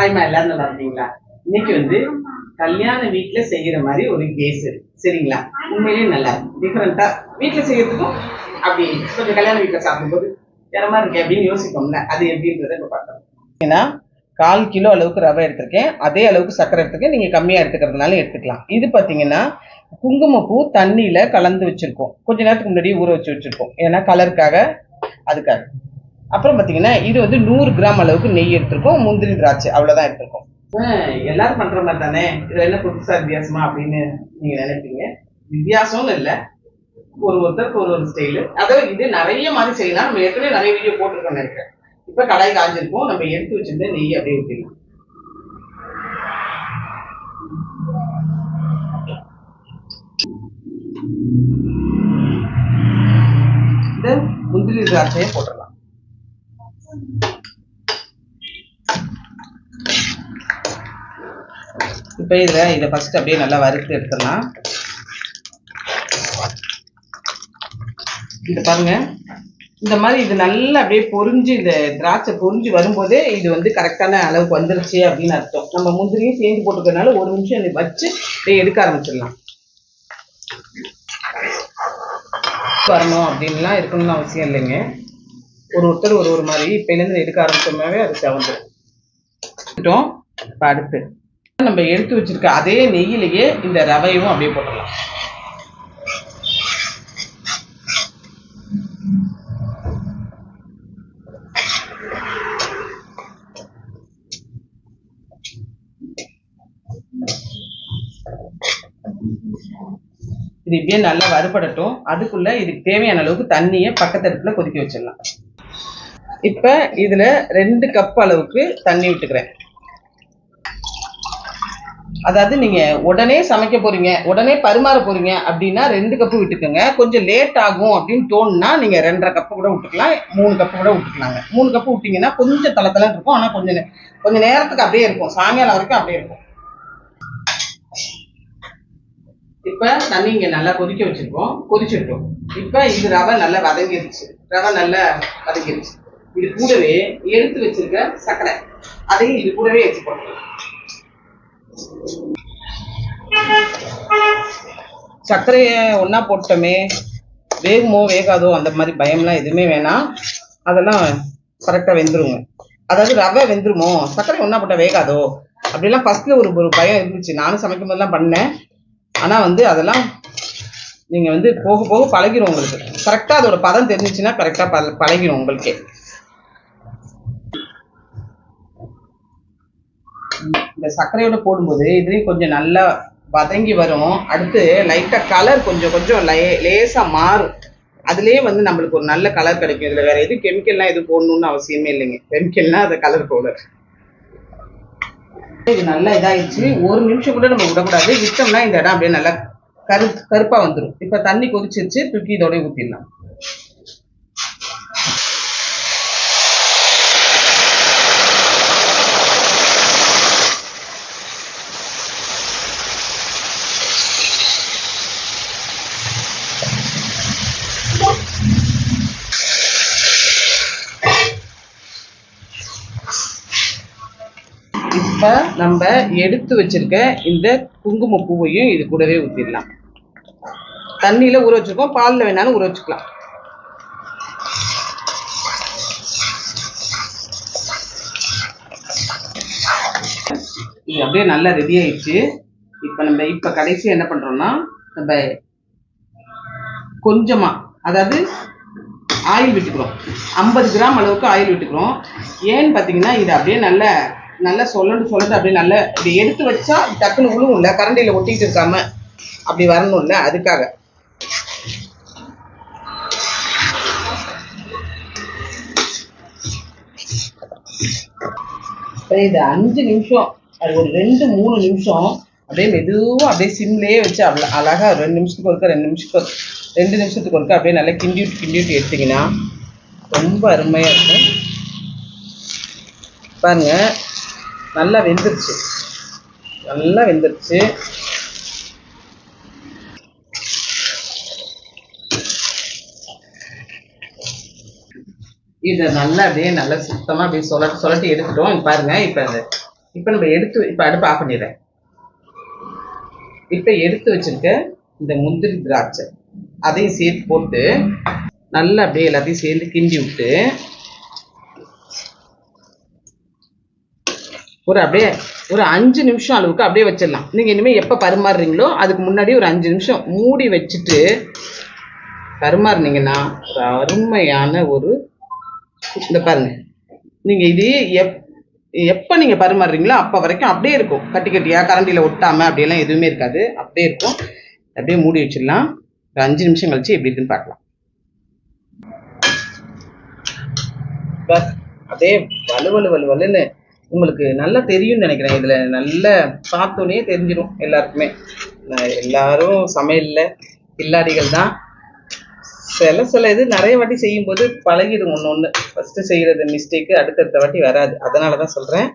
ஆய்மா எல்லாரும் நல்லா இருக்கீங்களா? இன்னைக்கு வந்து கல்யாண வீட்டுல செய்யற மாதிரி ஒரு கேஸ் சரிங்களா? உண்மையிலேயே நல்லா இருக்கு. டிஃபரெண்டா வீட்டுல செய்யறதுக்கும் அப்படி கொஞ்சம் கல்யாண வீட்டுல சாப்பிடும்போது திறமா இருக்கு அப்படின்னு யோசிப்போம்ல. அது எப்படின்றத இப்ப பார்க்கலாம். ஏன்னா கால் கிலோ அளவுக்கு ரவை எடுத்திருக்கேன். அதே அளவுக்கு சர்க்கரை எடுத்திருக்கேன். நீங்க கம்மியா எடுத்துக்கிறதுனால எடுத்துக்கலாம். இது பாத்தீங்கன்னா குங்குமப்பூ தண்ணியில கலந்து வச்சிருக்கோம். கொஞ்ச நேரத்துக்கு முன்னாடி ஊற வச்சு வச்சிருக்கோம். ஏன்னா கலருக்காக அதுக்காக. அப்புறம் பார்த்தீங்கன்னா இது வந்து நூறு கிராம் அளவுக்கு நெய் எடுத்திருக்கோம். முந்திரி திராட்சை அவ்வளோதான் எடுத்திருக்கோம். எல்லாரும் பண்ற மாதிரி தானே? இதுல என்ன புதுசா வித்தியாசமா அப்படின்னு நீங்க நினைப்பீங்க? வித்தியாசம்னு இல்ல. ஒரு ஒருத்தருக்கு ஒரு ஒரு ஸ்டைலு அதாவது இது நிறைய மாதிரி செய்யலாம். நம்ம ஏற்கனவே நிறைய வீடியோ போட்டிருக்கோம் நினைக்கிறேன். இப்ப கடாய் காஞ்சிருக்கும். நம்ம எடுத்து வச்சிருந்த நெய் அப்படியே ஊற்றிடலாம் இந்த முந்திரி திராட்சையை போட்டுடலாம். இப்போ இதுல இதை ஃபஸ்ட்டு அப்படியே நல்லா வறுத்து எடுத்துடலாம். இது பாருங்க. இந்த மாதிரி இது நல்லா அப்படியே பொரிஞ்சு இந்த திராட்சை பொரிஞ்சு வரும்போதே இது வந்து கரெக்டான அளவுக்கு வந்துருச்சு அப்படின்னு அர்த்தம். நம்ம முந்திரியும் சேர்ந்து போட்டுக்கிறதுனால ஒரு நிமிஷம் இதை வச்சு அப்படியே எடுக்க ஆரம்பிச்சிடலாம். வரணும் அப்படின்லாம் இருக்கணும்னு அவசியம் இல்லைங்க. ஒரு ஒருத்தர் ஒரு ஒரு மாதிரி இப்போலேருந்து எடுக்க ஆரம்பிச்சோம்னாவே அது செவந்துடும் இப்போ அடுத்து நம்ம எடுத்து வச்சிருக்க அதே நெய்யிலேயே இந்த ரவையும் அப்படியே போட்டுடலாம். இது இப்படியே நல்லா வறுபடட்டும். அதுக்குள்ள இதுக்கு தேவையான அளவுக்கு தண்ணியை பக்கத்து அடுப்புல கொதிக்க வச்சிடலாம். இப்போ இதில் ரெண்டு கப் அளவுக்கு தண்ணி விட்டுக்கிறேன். அதாவது நீங்கள் உடனே சமைக்க போகிறீங்க உடனே பரிமாற போகிறீங்க அப்படின்னா ரெண்டு கப்பு விட்டுக்கோங்க. கொஞ்சம் லேட் ஆகும் அப்படின்னு தோணுனா நீங்கள் ரெண்டரை கப்பு கூட விட்டுக்கலாம் மூணு கப்பு கூட விட்டுக்கலாங்க. மூணு கப்பு விட்டிங்கன்னா கொஞ்சம் தளத்தலாம் இருக்கும். ஆனால் கொஞ்சம் நே- கொஞ்சம் நேரத்துக்கு அப்படியே இருக்கும். சாயங்காலம் வரைக்கும் அப்படியே இருக்கும். இப்போ தண்ணி இங்கே நல்லா கொதிக்க வச்சுருக்கோம். கொதிச்சிட்டோம் இப்போ இது ரவை நல்லா வதங்கிருச்சு. ரவை நல்லா வதங்கிருச்சு. இது கூடவே எடுத்து வச்சிருக்க சர்க்கரை அதையும் இது கூடவே வச்சு போட்டுக்கலாம் சர்க்கரைய ஒண்ணா போட்டோமே வேகுமோ வேகாதோ அந்த மாதிரி பயம்லாம் எதுவுமே வேணாம். அதெல்லாம் கரெக்டா வெந்துருங்க. அதாவது ரவை வெந்துருமோ சர்க்கரை ஒன்றா போட்டால் வேகாதோ? அப்படிலாம் ஃபர்ஸ்ட்ல ஒரு ஒரு பயம் இருந்துச்சு. நானும் சமைக்கும் போதெல்லாம் பண்ணேன். ஆனா வந்து அதெல்லாம் நீங்க வந்து போக போக பழகிரும் உங்களுக்கு. கரெக்டா அதோட பதம் தெரிஞ்சிச்சுன்னா கரெக்டா பழகிடும் பழகிரும் உங்களுக்கே. இந்த சர்க்கரையோட போடும்போது இதுலேயும் கொஞ்சம் நல்லா வதங்கி வரும். அடுத்து லைட்டா கலர் கொஞ்சம் கொஞ்சம் லே- லேசா மாறும். அதுலேயே வந்து நம்மளுக்கு ஒரு நல்ல கலர் கிடைக்கும். இதுல வேற எதுவும் கெமிக்கல்லாம் எதுவும் போடணும்னு அவசியமே இல்லைங்க. கெமிக்கல்னா அது கலர் பவுடர் இது நல்லா இதாயிடுச்சு. ஒரு நிமிஷம் கூட நம்ம விடக்கூடாது. விட்டோம்னா இந்த இடம் அப்படியே நல்லா கரு கருப்பா வந்துடும் இப்ப தண்ணி கொதிச்சிருச்சு. தூக்கி இதோடய ஊற்றிடலாம் இப்ப நம்ம எடுத்து வச்சிருக்க இந்த குங்கும பூவையும் இது கூடவே ஊத்திடலாம். தண்ணியில ஊற வச்சிருக்கோம். பால்ல வேணாலும் ஊற வச்சுக்கலாம். இது அப்படியே நல்லா ரெடி ஆயிடுச்சு. இப்ப நம்ம இப்ப கடைசி என்ன பண்றோம்னா நம்ம கொஞ்சமா அதாவது ஆயில் விட்டுக்கிறோம். ஐம்பது கிராம் அளவுக்கு ஆயில் விட்டுக்கிறோம். ஏன்னு பார்த்தீங்கன்னா இது அப்படியே நல்ல நல்லா சொல்லணும்னு சொல்லணும் அப்படியே நல்லா இப்படி எடுத்து வச்சா டக்குன்னு விழுவும்ல கரண்டியில் ஒட்டிட்டு இருக்காம அப்படி வரணும்ல அதுக்காக. இது அஞ்சு நிமிஷம் அது ஒரு ரெண்டு மூணு நிமிஷம் அப்படியே மெதுவாக அப்படியே சிம்லேயே வச்சு அவ்வளோ அழகாக ஒரு ரெண்டு நிமிஷத்துக்கு ஒருக்க ரெண்டு நிமிஷத்துக்கு ரெண்டு நிமிஷத்துக்கு ஒருக்க அப்படியே நல்லா கிண்டி விட்டு கிண்டி விட்டு எடுத்தீங்கன்னா ரொம்ப அருமையாக இருக்கும். பாருங்கள் நல்லா வெந்துருச்சு. நல்லா வெந்துருச்சு. இதை நல்லா அப்படியே நல்லா சுத்தமா அப்படியே சொல சொலட்டி எடுத்துட்டோம். பாருங்க இப்ப அது இப்போ நம்ம எடுத்து இப்போ அடுப்பு ஆஃப் பண்ணிடுறேன். இப்போ எடுத்து வச்சுருக்க இந்த முந்திரி திராட்சை அதையும் சேர்த்து போட்டு நல்லா அப்படியே எல்லாத்தையும் சேர்ந்து கிண்டி விட்டு ஒரு அப்படியே ஒரு அஞ்சு நிமிஷம் அளவுக்கு அப்படியே வச்சிடலாம். நீங்கள் இனிமேல் எப்போ பரிமாறுறீங்களோ அதுக்கு முன்னாடி ஒரு அஞ்சு நிமிஷம் மூடி வச்சுட்டு பரிமாறுனீங்கன்னா ஒரு அருமையான ஒரு இந்த பாருங்க. நீங்கள் இது எப் எப்போ நீங்கள் பரிமாறுறீங்களோ அப்போ வரைக்கும் அப்படியே இருக்கும். கட்டி கட்டியாக கரண்டியில் ஒட்டாமல் அப்படியெல்லாம் எதுவுமே இருக்காது. அப்படியே இருக்கும். அப்படியே மூடி வச்சிடலாம். ஒரு அஞ்சு நிமிஷம் கழிச்சு எப்படி இருக்குன்னு பார்க்கலாம். பஸ் அப்படியே வலு வலு வலு வலுன்னு உங்களுக்கு நல்லா தெரியும்னு நினைக்கிறேன். இதில் நல்ல பார்த்தோன்னே தெரிஞ்சிடும் எல்லாருக்குமே. நான் எல்லாரும் சமையலில் கில்லாடிகள் தான். சில சில இது நிறைய வாட்டி செய்யும்போது பழகிடும் ஒன்று ஒன்று ஃபஸ்ட்டு செய்கிறது மிஸ்டேக்கு அடுத்தடுத்த வாட்டி வராது. அதனால தான் சொல்கிறேன்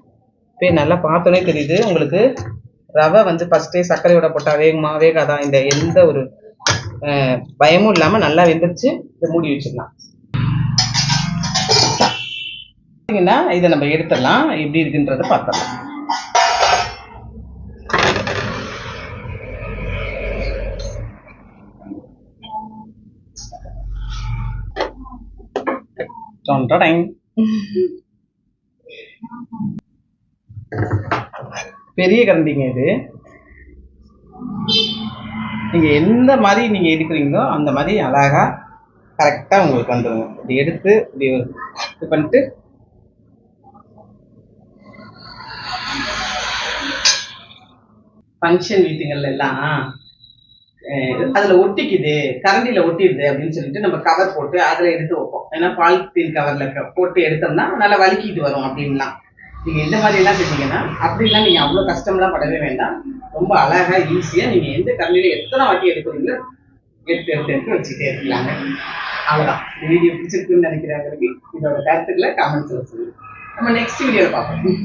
இப்போ நல்லா பார்த்தோன்னே தெரியுது. உங்களுக்கு ரவை வந்து ஃபஸ்ட்டே சர்க்கரையோட போட்டால் வேகுமா வேகாதான் இந்த எந்த ஒரு பயமும் இல்லாமல் நல்லா வெந்துருச்சு. இதை மூடி வச்சிடலாம். பார்த்தீங்கன்னா இதை நம்ம எடுத்துடலாம். எப்படி இருக்குன்றதை பார்த்துடலாம். பெரிய கரண்டிங்க இது. நீங்க எந்த மாதிரி நீங்க எடுக்கிறீங்களோ அந்த மாதிரி அழகா கரெக்டா உங்களுக்கு வந்துருங்க. இப்படி எடுத்து இப்படி இது பண்ணிட்டு ஃபங்க்ஷன் வீட்டுங்கள்ல எல்லாம் அதுல ஒட்டிக்குது கரண்டில ஒட்டிடுது அப்படின்னு சொல்லிட்டு நம்ம கவர் போட்டு அதுல எடுத்து வைப்போம். ஏன்னா பாலித்தீன் கவர்ல போட்டு எடுத்தோம்னா நல்லா வலிக்கிட்டு வரும் அப்படின்லாம் நீங்க இந்த மாதிரி எல்லாம் செஞ்சீங்கன்னா அப்படிலாம் நீங்க அவ்வளவு கஷ்டம்லாம் படவே வேண்டாம். ரொம்ப அழகா ஈஸியா நீங்க எந்த கரண்டில எத்தனை வாட்டி எடுக்கிறீங்களோ எடுத்து எடுத்து எடுத்து வச்சுட்டே இருக்கலாங்க. அவ்வளவுதான். வீடியோ பிடிச்சிருக்குன்னு நினைக்கிறவங்களுக்கு இதோட கருத்துக்களை கமெண்ட்ஸ்ல சொல்லுங்க. நம்ம நெக்ஸ்ட் வீடியோல பார்ப்போம்.